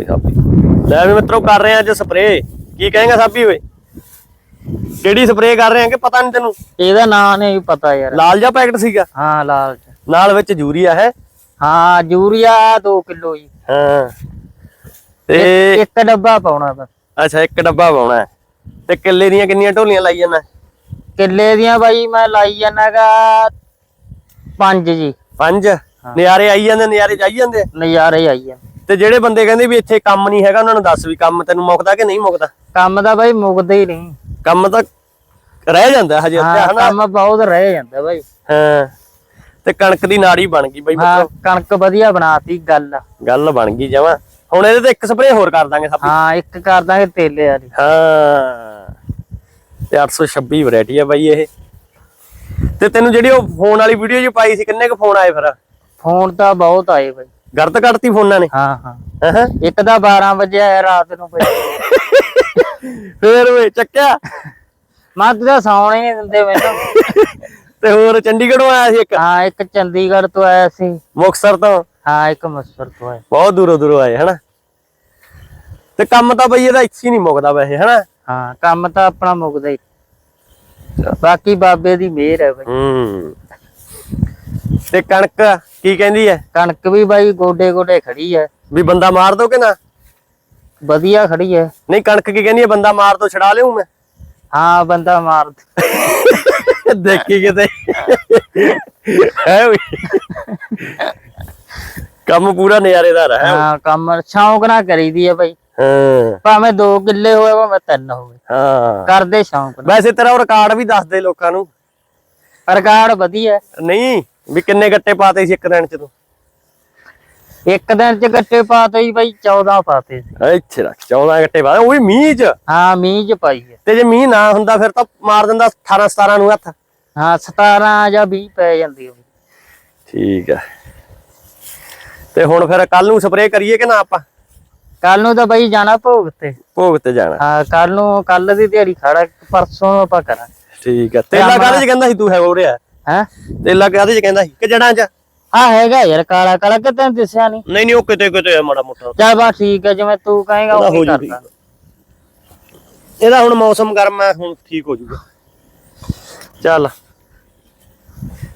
ਬਈ ਸਾਬੀ। ਲੈ ਵੀ ਮਿੱਤਰੋ ਕਰ ਰਹੇ ਆ ਅੱਜ ਸਪਰੇ ਕੀ ਕਹੇਗਾ ਸਾਬੀ ਓਏ? ਕਿਹੜੀ ਸਪਰੇ ਕਰ ਰਹੇ ਆ ਕਿ ਪਤਾ ਨਹੀਂ ਤੈਨੂੰ? ਇਹਦਾ ਨਾਂ ਨਹੀਂ ਪਤਾ ਯਾਰ। ਲਾਲ ਜਿਹਾ ਪੈਕਟ ਸੀਗਾ? ਹਾਂ ਲਾਲ ਚ। ਨਾਲ ਵਿੱਚ ਯੂਰੀਆ ਹੈ? ਹਾਂ ਯੂਰੀਆ 2 ਕਿਲੋ ਜੀ। ਹਾਂ। ਤੇ ਇੱਕ ਡੱਬਾ ਪਾਉਣਾ ਬਸ। ਅੱਛਾ ਇੱਕ ਡੱਬਾ ਪਾਉਣਾ। ਤੇ ਕਿੱਲੇ ਦੀਆਂ ਕਿੰਨੀਆਂ ਢੋਲੀਆਂ ਲਾਈ ਜਾਂਦਾ? ਕਿੱਲੇ ਦੀਆਂ ਬਾਈ ਮੈਂ ਲਾਈ ਜਾਣਾਗਾ ਪੰਜ ਜੀ। ਪੰਜ? ਨਿਆਰੇ ਆਈ ਜਾਂਦੇ ਨਜ਼ਾਰੇ ਜਾਈ ਜਾਂਦੇ। ਨਜ਼ਾਰੇ ਆਈ ਜਾਂਦੇ। ਤੇ ਜਿਹੜੇ ਬੰਦੇ ਕਹਿੰਦੇ ਵੀ ਇੱਥੇ ਕੰਮ ਨਹੀਂ ਹੈਗਾ ਉਹਨਾਂ ਨੂੰ ਦੱਸ ਵੀ ਕੰਮ ਤੈਨੂੰ ਮੁੱਕਦਾ ਕਿ ਨਹੀਂ ਮੁੱਕਦਾ? ਕੰਮ ਦਾ ਬਾਈ ਮੁੱਕਦਾ ਹੀ ਨਹੀਂ। ਕੰਮ ਤਾਂ ਰਹਿ ਜਾਂਦਾ ਹਜੇ ਉੱਤੇ ਹਨਾ? ਕੰਮ ਬਹੁਤ ਰਹਿ ਜਾਂਦਾ ਬਾਈ। ਹਾਂ ਤੇ ਕਣਕ ਦੀ ਨਾੜੀ ਬਣ ਗਈ ਬਈ ਹਾਂ ਮਿੱਤਰੋ ਕਣਕ ਵਧੀਆ ਬਣਾਤੀ ਗੱਲ। ਗੱਲ ਬਣ ਗਈ ਜਮਾ। ਹੁਣ ਇਹਦੇ ਤੇ ਇੱਕ ਸਪਰੇ ਹੋਰ ਕਰ ਦਾਂਗੇ ਸਭ ਹਾਂ ਇੱਕ ਕਰ ਦਾਂਗੇ ਤੇਲੇ ਵਾਲੀ। ਹਾਂ ਤੇ 826 ਵੈਰਾਈਟੀ ਆ ਬਾਈ ਇਹ। ਤੇ ਤੈਨੂੰ ਜਿਹੜੀ ਉਹ ਫੋਨ ਵਾਲੀ ਵੀਡੀਓ ਜੀ ਪਾਈ ਸੀ ਕਿੰਨੇ ਕੁ ਫੋਨ ਆਏ ਫਿਰ? ਫੋਨ ਤਾਂ ਬਹੁਤ ਆਏ ਬਾਈ। ਗਰਦ ਕੱਢਤੀ ਫੋਨਾਂ ਨੇ। ਹਾਂ ਹਾਂ। ਹਾਂ? ਇੱਕ ਦਾ 12 ਵਜੇ ਆਇਆ ਰਾਤ ਨੂੰ ਬਾਈ ਫੇਰ ਓਏ ਚੱਕਿਆ? ਮੈਂ ਤਾਂ ਸੌਣ ਹੀ ਨਹੀਂ ਦਿੰਦੇ ਮੈਨੂੰ। ਤੇ ਹੋਰ ਚੰਡੀਗੜ੍ਹੋਂ ਆਇਆ ਸੀ ਇੱਕ? ਹਾਂ ਇੱਕ ਚੰਡੀਗੜ੍ਹ ਤੋਂ ਆਇਆ ਸੀ। ਮੁਕਤਸਰ ਤੋਂ? ਹਾਂ ਇੱਕ ਮੁਸਫਰ ਤੋਂ ਆਇਆ। ਬਹੁਤ ਦੂਰੋਂ ਦੂਰੋਂ ਆਏ ਹਨਾ? ਤੇ ਕੰਮ ਤਾਂ ਬਈ ਇਹਦਾ ਇੱਥੇ ਹੀ ਨਹੀਂ ਮੁੱਕਦਾ ਵੈਸੇ ਹਨਾ? ਹਾਂ ਕੰਮ ਤਾਂ ਆਪਣਾ ਮੁੱਕਦਾ ਹੀ। ਬਾਕੀ ਬਾਬੇ ਦੀ ਮਿਹਰ ਹੈ ਬਾਈ। ਹੂੰ। ਤੇ ਕਣਕ ਕੀ ਕਹਿੰਦੀ ਐ? ਕਣਕ ਵੀ ਬਾਈ ਗੋਡੇ ਗੋਡੇ ਖੜੀ ਹੈ ਵੀ ਬੰਦਾ ਮਾਰ ਦੋ ਕਿ ਨਾ? ਵਧੀਆ ਖੜੀ ਹੈ ਨਹੀਂ ਕਣਕ ਕੀ ਕਹਿੰਦੀ ਐ? ਬੰਦਾ ਮਾਰ ਦੋ ਛਡਾ ਲਿਓ ਮੈਂ। ਹਾਂ ਬੰਦਾ ਮਾਰ ਦੇ। ਦੇਖੀ ਕਿਤੇ। ਹੈ ਵੀ। ਕੰਮ ਪੂਰਾ ਨਜ਼ਾਰੇਦਾਰ ਹੈ ਹਾਂ ਕੰਮ ਸ਼ੌਂਕ ਨਾਲ ਕਰੀਦੀ ਹੈ ਬਾਈ। ਹਾਂ। ਭਾਵੇਂ 2 ਕਿੱਲੇ ਹੋਏ ਭਾਵੇਂ 3 ਹੋਵੇ। ਹਾਂ। ਕਰਦੇ ਸ਼ੌਂਕ ਨਾਲ। ਵੈਸੇ ਤੇਰਾ ਰਿਕਾਰਡ ਵੀ ਦੱਸ ਦੇ ਲੋਕਾਂ ਨੂੰ। ਰਿਕਾਰਡ ਵਧੀਆ। ਨਹੀਂ ਵੀ ਕਿੰਨੇ ਗੱਟੇ ਪਾਤੇ ਸੀ ਇੱਕ ਦਿਨ ਚ ਤੂੰ? ਇੱਕ ਦਿਨ ਚ ਗੱਟੇ ਪਾਤੇ ਹੀ ਬਾਈ 14 ਪਾਤੇ ਸੀ। ਇੱਥੇ ਰੱਖ 14 ਗੱਟੇ ਪਾ ਉਹ ਵੀ ਮੀਂਹ ਚ? ਹਾਂ ਮੀਂਹ ਚ ਪਾਈ ਹੈ। ਤੇ ਜੇ ਮੀਂਹ ਨਾ ਹੁੰਦਾ ਫਿਰ ਤਾਂ ਮਾਰ ਦਿੰਦਾ 18 17 ਨੂੰ ਹੱਥ। ਹਾਂ 17 ਜਾਂ 20 ਪੈ ਜਾਂਦੀ ਠੀਕ ਹੈ। ਤੇ ਹੁਣ ਫਿਰ ਕੱਲ ਨੂੰ ਸਪਰੇਅ ਕਰੀਏ ਕਿ ਨਾ ਆਪਾਂ? ਕੱਲ ਨੂੰ ਤਾਂ ਬਾਈ ਜਾਣਾ ਭੋਗ ਤੇ। ਭੋਗ ਤੇ ਜਾਣਾ। ਹਾਂ ਕੱਲ ਨੂੰ ਕੱਲ ਦੀ ਦਿਹਾੜੀ ਖੜਾ ਪਰਸੋਂ ਆਪਾਂ ਕਰਾਂਗੇ। ਠੀਕ ਹੈ। ਤੇਲਾ ਕਾਹਦੇ ਚ ਕਹਿੰਦਾ ਸੀ ਤੂੰ ਹੈ ਹੋ ਰਿਹਾ ਹੈ? ਤੇਲਾ ਕਾਹਦੇ ਚ ਕਹਿੰਦਾ ਸੀ ਕਿ ਜੜਾਂ ਚ ਹਾਂ ਹੈਗਾ ਯਾਰ ਕਾਲਾ ਕਾਲਾ ਕਿ ਤੈਨੂੰ ਦਿਸਿਆ ਨਹੀਂ ਨਹੀਂ ਨਹੀਂ ਉਹ ਕਿਤੇ ਕਿਤੇ ਹੈ ਮਾੜਾ ਮੋਟਾ। ਚੱਲ ਬਾ ਠੀਕ ਹੈ ਜਿਵੇਂ ਤੂੰ ਕਹੇਗਾ ਉਹਦਾ ਉਹ ਹੋ ਹੀ ਜੂ ਕਰਦਾ। ਇਹਦਾ ਹੁਣ ਮੌਸਮ ਗਰਮ ਹੈ ਹੁਣ ਠੀਕ ਹੋ ਜਾਊਗਾ ਚੱਲ।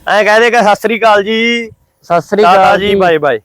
ਐ ਕਹਦੇ ਕਿ ਸਤਿ ਸ੍ਰੀ ਅਕਾਲ ਜੀ। ਸਤਿ ਸ੍ਰੀ ਅਕਾਲ ਜੀ। Bye bye.